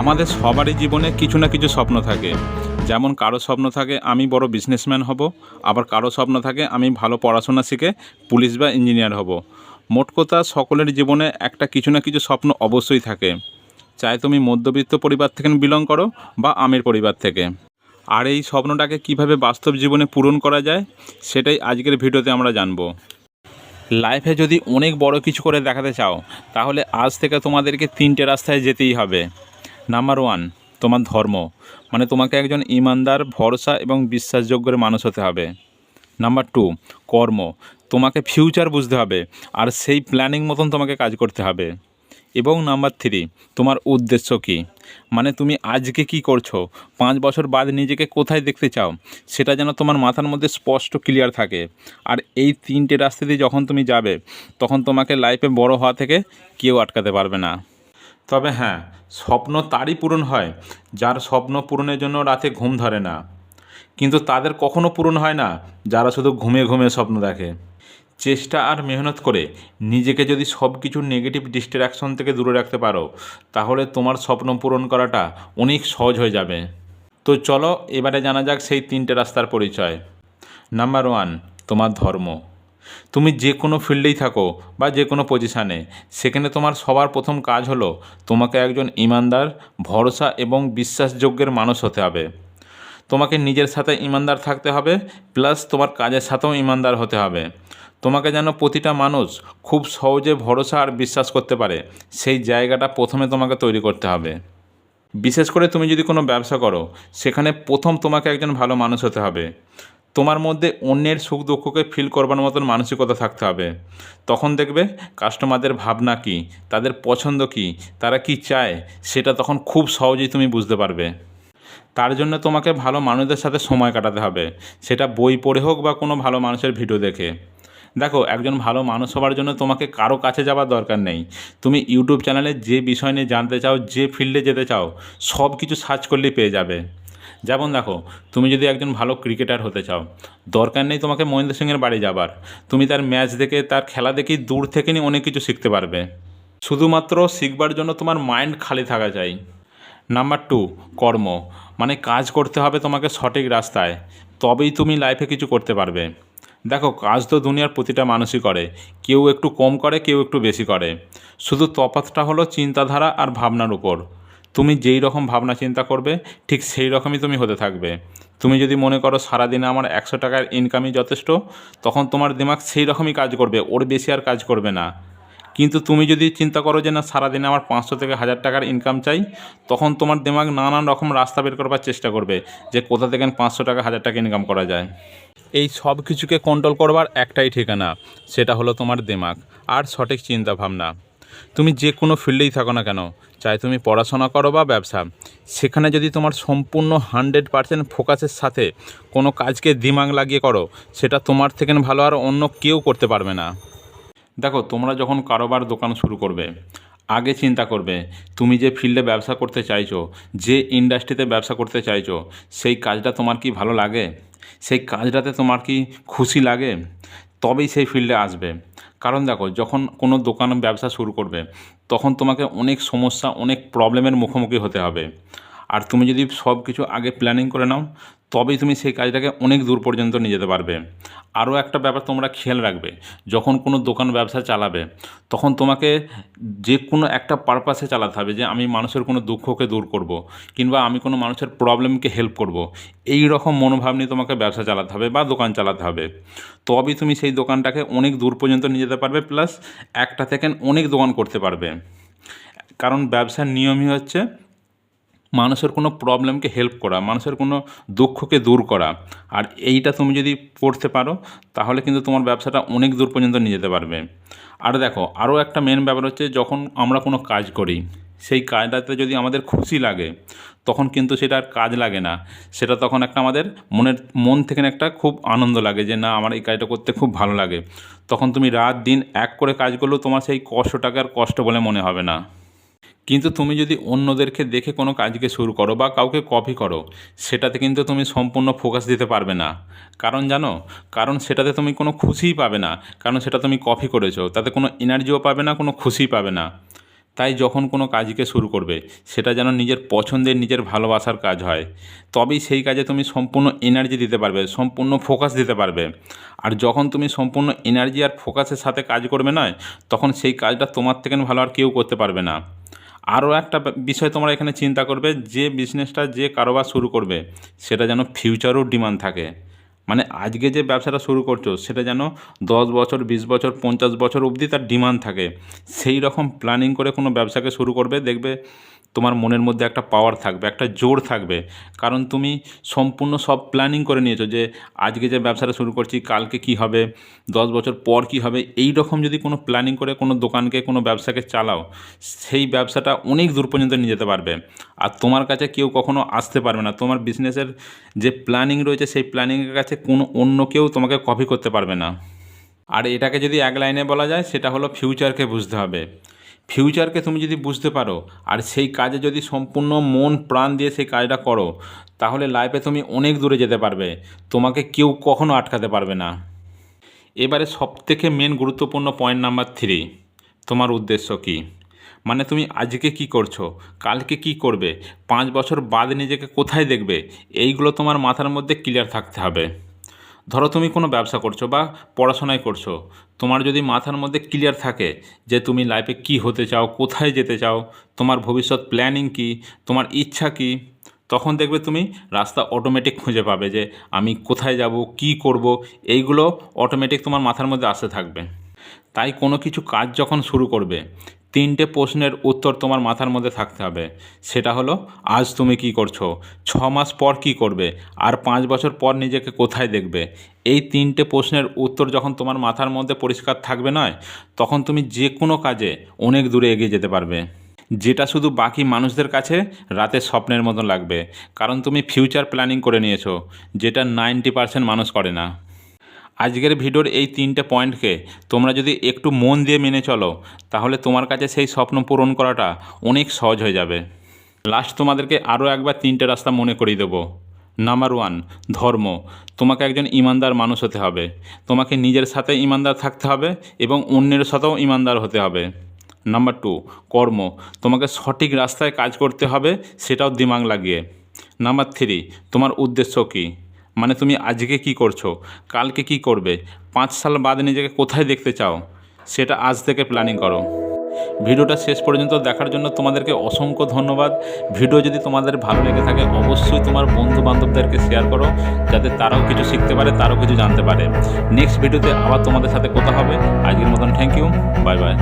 আমাদের সবারই জীবনে কিছু না কিছু স্বপ্ন থাকে। যেমন কারও স্বপ্ন থাকে, আমি বড় বিজনেসম্যান হব। আবার কারও স্বপ্ন থাকে, আমি ভালো পড়াশোনা শিখে পুলিশ বা ইঞ্জিনিয়ার হব। মোট কথা, সকলের জীবনে একটা কিছু না কিছু স্বপ্ন অবশ্যই থাকে। চাই তুমি মধ্যবিত্ত পরিবার থেকে বিলং করো বা আমের পরিবার থেকে। আর এই স্বপ্নটাকে কীভাবে বাস্তব জীবনে পূরণ করা যায়, সেটাই আজকের ভিডিওতে আমরা জানব। লাইফে যদি অনেক বড় কিছু করে দেখাতে চাও, তাহলে আজ থেকে তোমাদেরকে তিনটে রাস্তায় যেতেই হবে। নাম্বার ওয়ান তোমার ধর্ম। মানে তোমাকে একজন ইমানদার, ভরসা এবং বিশ্বাসযোগ্যের মানুষ হতে হবে। নাম্বার টু কর্ম। তোমাকে ফিউচার বুঝতে হবে আর সেই প্ল্যানিং মতন তোমাকে কাজ করতে হবে। এবং নাম্বার থ্রি তোমার উদ্দেশ্য কী? মানে তুমি আজকে কি করছ? পাঁচ বছর বাদ নিজেকে কোথায় দেখতে চাও? সেটা যেন তোমার মাথার মধ্যে স্পষ্ট ক্লিয়ার থাকে। আর এই তিনটে রাস্তা দিয়ে যখন তুমি যাবে, তখন তোমাকে লাইফে বড় হওয়া থেকে কেউ আটকাতে পারবে না। তবে হ্যাঁ স্বপ্ন তারই পূরণ হয়, যার স্বপ্ন পূরণের জন্য রাতে ঘুম ধরে না। কিন্তু তাদের কখনো পূরণ হয় না, যারা শুধু ঘুমে ঘুমে স্বপ্ন দেখে। চেষ্টা আর মেহনত করে নিজেকে যদি সব কিছু নেগেটিভ ডিস্ট্রাকশন থেকে দূরে রাখতে পারো, তাহলে তোমার স্বপ্ন পূরণ করাটা অনেক সহজ হয়ে যাবে। তো চলো, এবারে জানা যাক সেই তিনটে রাস্তার পরিচয়। নাম্বার ওয়ান তোমার ধর্ম। তুমি যে কোনো ফিল্ডেই থাকো বা যে কোনো পজিশানে সেখানে তোমার সবার প্রথম কাজ হলো তোমাকে একজন ইমানদার, ভরসা এবং বিশ্বাসযোগ্যের মানুষ হতে হবে। তোমাকে নিজের সাথে ইমানদার থাকতে হবে প্লাস তোমার কাজের সাথেও ইমানদার হতে হবে। তোমাকে যেন প্রতিটা মানুষ খুব সহজে ভরসা আর বিশ্বাস করতে পারে, সেই জায়গাটা প্রথমে তোমাকে তৈরি করতে হবে। বিশেষ করে তুমি যদি কোনো ব্যবসা করো, সেখানে প্রথম তোমাকে একজন ভালো মানুষ হতে হবে। তোমার মধ্যে অন্যের সুখ দুঃখকে ফিল করবার মতন মানসিকতা থাকতে হবে। তখন দেখবে কাস্টমারদের ভাবনা কী? তাদের পছন্দ কী? তারা কি চায়? সেটা তখন খুব সহজেই তুমি বুঝতে পারবে। তার জন্য তোমাকে ভালো মানুষদের সাথে সময় কাটাতে হবে। সেটা বই পড়ে হোক বা কোনো ভালো মানুষের ভিডিও দেখে। দেখো, একজন ভালো মানুষ হওয়ার জন্য তোমাকে কারও কাছে যাওয়ার দরকার নেই। তুমি ইউটিউব চ্যানেলে যে বিষয় নিয়ে জানতে চাও, যে ফিল্ডে যেতে চাও সব কিছু সার্চ করলেই পেয়ে যাবে। যেমন দেখো, তুমি যদি একজন ভালো ক্রিকেটার হতে চাও, দরকার নেই তোমাকে মহেন্দ্র সিংয়ের বাড়ি যাবার। তুমি তার ম্যাচ দেখে, তার খেলা দেখেই দূর থেকে নিয়ে অনেক কিছু শিখতে পারবে। শুধুমাত্র শিখবার জন্য তোমার মাইন্ড খালি থাকা চাই। নাম্বার টু কর্ম। মানে কাজ করতে হবে তোমাকে সঠিক রাস্তায়। তবেই তুমি লাইফে কিছু করতে পারবে। দেখো, কাজ তো দুনিয়ার প্রতিটা মানুষই করে। কেউ একটু কম করে, কেউ একটু বেশি করে। শুধু তফাৎটা হলো চিন্তাধারা আর ভাবনার উপর। তুমি যেই রকম ভাবনা চিন্তা করবে, ঠিক সেই রকমই তুমি হতে থাকবে। তুমি যদি মনে করো সারাদিনে আমার একশো টাকার ইনকামই যথেষ্ট, তখন তোমার দিমাগ সেই রকমই কাজ করবে, ওর বেশি আর কাজ করবে না। কিন্তু তুমি যদি চিন্তা করো যে না, সারাদিনে আমার পাঁচশো থেকে হাজার টাকার ইনকাম চাই, তখন তোমার দিমাগ নানান রকম রাস্তা বের করবার চেষ্টা করবে, যে কোথা থেকে পাঁচশো টাকা, হাজার টাকা ইনকাম করা যায়। এই সব কিছুকে কন্ট্রোল করবার একটাই ঠিকানা, সেটা হলো তোমার দিমাগ, আর সঠিক চিন্তা ভাবনা তুমি যে কোনো ফিল্ডেই থাকো না কেন, চাই তুমি পড়াশোনা করো বা ব্যবসা। সেখানে যদি তোমার সম্পূর্ণ হান্ড্রেড পার্সেন্ট ফোকাসের সাথে কোনো কাজকে দিমাগ লাগিয়ে করো, সেটা তোমার থেকে ভালো আর অন্য কেউ করতে পারবে না। দেখো, তোমরা যখন কারোবার দোকান শুরু করবে, আগে চিন্তা করবে, তুমি যে ফিল্ডে ব্যবসা করতে চাইছো, যে ইন্ডাস্ট্রিতে ব্যবসা করতে চাইছো, সেই কাজটা তোমার কি ভালো লাগে? সেই কাজটাতে তোমার কি খুশি লাগে? তবেই সেই ফিল্ডে আসবে। কারণ দেখো, যখন কোনো দোকান ব্যবসা শুরু করবে, তখন তোমাকে অনেক সমস্যা, অনেক প্রবলেমের মুখোমুখি হতে হবে। আর তুমি যদি সব কিছু আগে প্ল্যানিং করে নাও তবেই তুমি সেই কাজটাকে অনেক দূর পর্যন্ত নিয়ে যেতে পারবে আরও একটা ব্যাপার তোমরা খেয়াল রাখবে, যখন কোনো দোকান ব্যবসা চালাবে, তখন তোমাকে যে কোনো একটা পারপাসে চালাতে হবে যে আমি মানুষের কোনো দুঃখকে দূর করব। কিংবা আমি কোনো মানুষের প্রবলেমকে হেল্প করব। এই রকম মনোভাব নিয়ে তোমাকে ব্যবসা চালাতে হবে বা দোকান চালাতে হবে তবেই তুমি সেই দোকানটাকে অনেক দূর পর্যন্ত নিয়ে যেতে পারবে প্লাস একটা থেকে অনেক দোকান করতে পারবে কারণ ব্যবসার নিয়মই হচ্ছে মানুষের কোনো প্রবলেমকে হেল্প করা, মানুষের কোনো দুঃখকে দূর করা। আর এইটা তুমি যদি পড়তে পারো, তাহলে কিন্তু তোমার ব্যবসাটা অনেক দূর পর্যন্ত নিয়ে যেতে পারবে। আর দেখো, আরও একটা মেন ব্যাপার হচ্ছে যখন আমরা কোনো কাজ করি, সেই কাজটাতে যদি আমাদের খুশি লাগে, তখন কিন্তু সেটা আর কাজ লাগে না। সেটা তখন একটা আমাদের মনের, মন থেকে একটা খুব আনন্দ লাগে যে, না, আমার এই কাজটা করতে খুব ভালো লাগে। তখন তুমি রাত দিন এক করে কাজ করলেও তোমার সেই কষ্টটাকে আর কষ্ট বলে মনে হবে না। কিন্তু তুমি যদি অন্যদেরকে দেখে কোনো কাজকে শুরু করো বা কাউকে কপি করো, সেটাতে কিন্তু তুমি সম্পূর্ণ ফোকাস দিতে পারবে না। কারণ জানো? কারণ সেটাতে তুমি কোনো খুশিই পাবে না। কারণ সেটা তুমি কপি করেছ, তাতে কোনো এনার্জিও পাবে না, কোনো খুশিই পাবে না। তাই যখন কোনো কাজকে শুরু করবে, সেটা যেন নিজের পছন্দের, নিজের ভালোবাসার কাজ হয়। তবেই সেই কাজে তুমি সম্পূর্ণ এনার্জি দিতে পারবে, সম্পূর্ণ ফোকাস দিতে পারবে। আর যখন তুমি সম্পূর্ণ এনার্জি আর ফোকাসের সাথে কাজ করবে নয়, তখন সেই কাজটা তোমার থেকে ভালো আর কেউ করতে পারবে না। আরও একটা বিষয় তোমরা এখানে চিন্তা করবে, যে বিজনেসটা যে কারোবার শুরু করবে, সেটা যেন ফিউচারও ডিমান্ড থাকে। মানে আজকে যে ব্যবসাটা শুরু করছ, সেটা যেন দশ বছর, বিশ বছর, পঞ্চাশ বছর অবধি তার ডিমান্ড থাকে। সেই রকম প্ল্যানিং করে কোনো ব্যবসাকে শুরু করবে, দেখবে তোমার মনের মধ্যে একটা পাওয়ার থাকবে, একটা জোর থাকবে। কারণ তুমি সম্পূর্ণ সব প্ল্যানিং করে নিয়েছো যে আজকে যে ব্যবসাটা শুরু করছি, কালকে কি হবে, দশ বছর পর কি হবে, এই রকম যদি কোনো প্ল্যানিং করে কোনো দোকানকে, কোনো ব্যবসাকে চালাও, সেই ব্যবসাটা অনেক দূর পর্যন্ত নিয়ে যেতে পারবে। আর তোমার কাছে কেউ কখনো আসতে পারবে না। তোমার বিজনেসের যে প্ল্যানিং রয়েছে, সেই প্ল্যানিংয়ের কাছে কোনো অন্য কেউ তোমাকে কপি করতে পারবে না। আর এটাকে যদি এক লাইনে বলা যায়, সেটা হলো ফিউচারকে বুঝতে হবে। ফিউচারকে তুমি যদি বুঝতে পারো, আর সেই কাজে যদি সম্পূর্ণ মন প্রাণ দিয়ে সেই কাজটা করো, তাহলে লাইফে তুমি অনেক দূরে যেতে পারবে। তোমাকে কেউ কখনো আটকাতে পারবে না। এবারে সবথেকে মেন গুরুত্বপূর্ণ পয়েন্ট নাম্বার থ্রি তোমার উদ্দেশ্য কী? মানে তুমি আজকে কি করছ? কালকে কি করবে? পাঁচ বছর বাদে নিজেকে কোথায় দেখবে? এইগুলো তোমার মাথার মধ্যে ক্লিয়ার থাকতে হবে। ধরো তুমি কোনো ব্যবসা করছ বা পড়াশোনায় করছ, তোমার যদি মাথার মধ্যে ক্লিয়ার থাকে যে তুমি লাইফে কি হতে চাও, কোথায় যেতে চাও, তোমার ভবিষ্যৎ প্ল্যানিং কি, তোমার ইচ্ছা কি, তখন দেখবে তুমি রাস্তা অটোমেটিক খুঁজে পাবে যে আমি কোথায় যাব, কি করব, এইগুলো অটোমেটিক তোমার মাথার মধ্যে আসতে থাকবে। তাই কোনো কিছু কাজ যখন শুরু করবে তিনটে প্রশ্নের উত্তর তোমার মাথার মধ্যে থাকতে হবে। সেটা হলো, আজ তুমি কি করছ? ছ মাস পর কি করবে? আর পাঁচ বছর পর নিজেকে কোথায় দেখবে? এই তিনটে প্রশ্নের উত্তর যখন তোমার মাথার মধ্যে পরিষ্কার থাকবে নয়, তখন তুমি যে কোনো কাজে অনেক দূরে এগিয়ে যেতে পারবে। যেটা শুধু বাকি মানুষদের কাছে রাতের স্বপ্নের মতো লাগবে। কারণ তুমি ফিউচার প্ল্যানিং করে নিয়েছো, যেটা নাইনটি পার্সেন্ট মানুষ করে না। আজকের ভিডিওর এই তিনটে পয়েন্টকে তোমরা যদি একটু মন দিয়ে মেনে চলো, তাহলে তোমার কাছে সেই স্বপ্ন পূরণ করাটা অনেক সহজ হয়ে যাবে। লাস্ট তোমাদেরকে আরও একবার তিনটে রাস্তা মনে করিয়ে দেবো। নাম্বার ওয়ান ধর্ম। তোমাকে একজন ইমানদার মানুষ হতে হবে। তোমাকে নিজের সাথে ইমানদার থাকতে হবে এবং অন্যের সাথেও ইমানদার হতে হবে। নাম্বার টু কর্ম। তোমাকে সঠিক রাস্তায় কাজ করতে হবে, সেটাও দিমাগ লাগিয়ে। নাম্বার থ্রি তোমার উদ্দেশ্য কী? মানে তুমি আজকে কি করছ? কালকে কি করবে? পাঁচ সাল বাদ নিজেকে কোথায় দেখতে চাও? সেটা আজ থেকে প্ল্যানিং করো। ভিডিওটা শেষ পর্যন্ত দেখার জন্য তোমাদেরকে অসংখ্য ধন্যবাদ। ভিডিও যদি তোমাদের ভালো লেগে থাকে, অবশ্যই তোমার বন্ধু বান্ধবদেরকে শেয়ার করো, যাতে তারাও কিছু শিখতে পারে, তারাও কিছু জানতে পারে। নেক্সট ভিডিওতে আবার তোমাদের সাথে কথা হবে। আজকের মতন থ্যাংক ইউ বাই বাই